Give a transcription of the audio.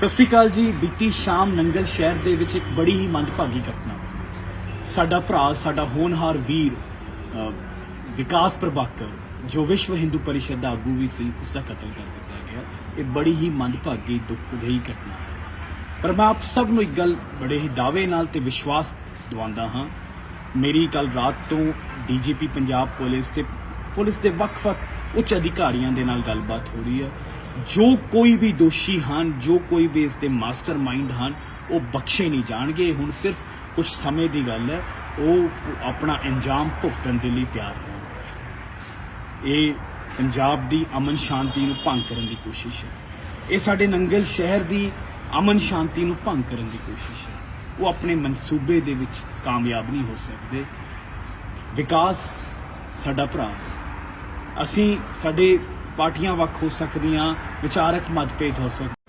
ਸਤਿ ਸ਼੍ਰੀ ਅਕਾਲ ਜੀ। ਬੀਤੀ ਸ਼ਾਮ ਨੰਗਲ ਸ਼ਹਿਰ ਦੇ ਵਿੱਚ ਇੱਕ ਬੜੀ ਹੀ ਮੰਦਭਾਗੀ ਘਟਨਾ ਸਾਡਾ ਭਰਾ, ਸਾਡਾ ਹੋਣਹਾਰ ਵੀਰ ਵਿਕਾਸ ਪ੍ਰਭਾਕਰ, ਜੋ ਵਿਸ਼ਵ ਹਿੰਦੂ ਪਰਿਸ਼ਦ ਦਾ ਆਗੂ ਵੀ ਸੀ, ਉਸ ਦਾ ਕਤਲ ਕਰ ਦਿੱਤਾ ਗਿਆ। ਇਹ ਬੜੀ ਹੀ ਮੰਦਭਾਗੀ, ਦੁੱਖਦਾਈ ਘਟਨਾ ਹੈ। ਪਰ ਮੈਂ ਆਪ ਸਭ ਨੂੰ ਇੱਕ ਗੱਲ ਬੜੇ ਹੀ ਦਾਅਵੇ ਨਾਲ ਤੇ ਵਿਸ਼ਵਾਸ ਦਿਵਾਉਂਦਾ ਹਾਂ। ਮੇਰੀ ਕੱਲ ਰਾਤ ਤੋਂ ਡੀਜੀਪੀ ਪੰਜਾਬ ਪੁਲਿਸ ਤੇ, ਪੁਲਿਸ ਦੇ ਵੱਖ-ਵੱਖ ਉੱਚ ਅਧਿਕਾਰੀਆਂ ਦੇ ਨਾਲ ਗੱਲਬਾਤ ਹੋ ਰਹੀ ਹੈ। ਜੋ ਕੋਈ ਵੀ ਦੋਸ਼ੀ ਹਨ, ਜੋ ਕੋਈ ਵੀ ਇਸ ਦੇ ਮਾਸਟਰਮਾਈਂਡ ਹਨ, ਉਹ ਬਖਸ਼ੇ ਨਹੀਂ ਜਾਣਗੇ। ਹੁਣ ਸਿਰਫ ਕੁਝ ਸਮੇਂ ਦੀ ਗੱਲ ਹੈ, ਉਹ ਆਪਣਾ ਇੰਜਾਮ ਭੁਗਤਣ ਦੇ ਲਈ ਤਿਆਰ ਹਨ ਇਹ ਪੰਜਾਬ ਦੀ ਅਮਨ ਸ਼ਾਂਤੀ ਨੂੰ ਭੰਗ ਕਰਨ ਦੀ ਕੋਸ਼ਿਸ਼ ਹੈ। ਇਹ ਸਾਡੇ ਨੰਗਲ ਸ਼ਹਿਰ ਦੀ ਅਮਨ ਸ਼ਾਂਤੀ ਨੂੰ ਭੰਗ ਕਰਨ ਦੀ ਕੋਸ਼ਿਸ਼ ਹੈ। ਉਹ ਆਪਣੇ ਮਨਸੂਬੇ ਦੇ ਵਿੱਚ ਕਾਮਯਾਬ ਨਹੀਂ ਹੋ ਸਕਦੇ। ਵਿਕਾਸ ਸਾਡਾ ਭਰਾ ਹੈ। ਅਸੀਂ ਸਾਡੇ ਪਾਰਟੀਆਂ ਵੱਖ ਹੋ ਸਕਦੀਆਂ ਵਿਚਾਰਕ ਮਤਭੇਦ ਹੋ ਸਕਦੇ।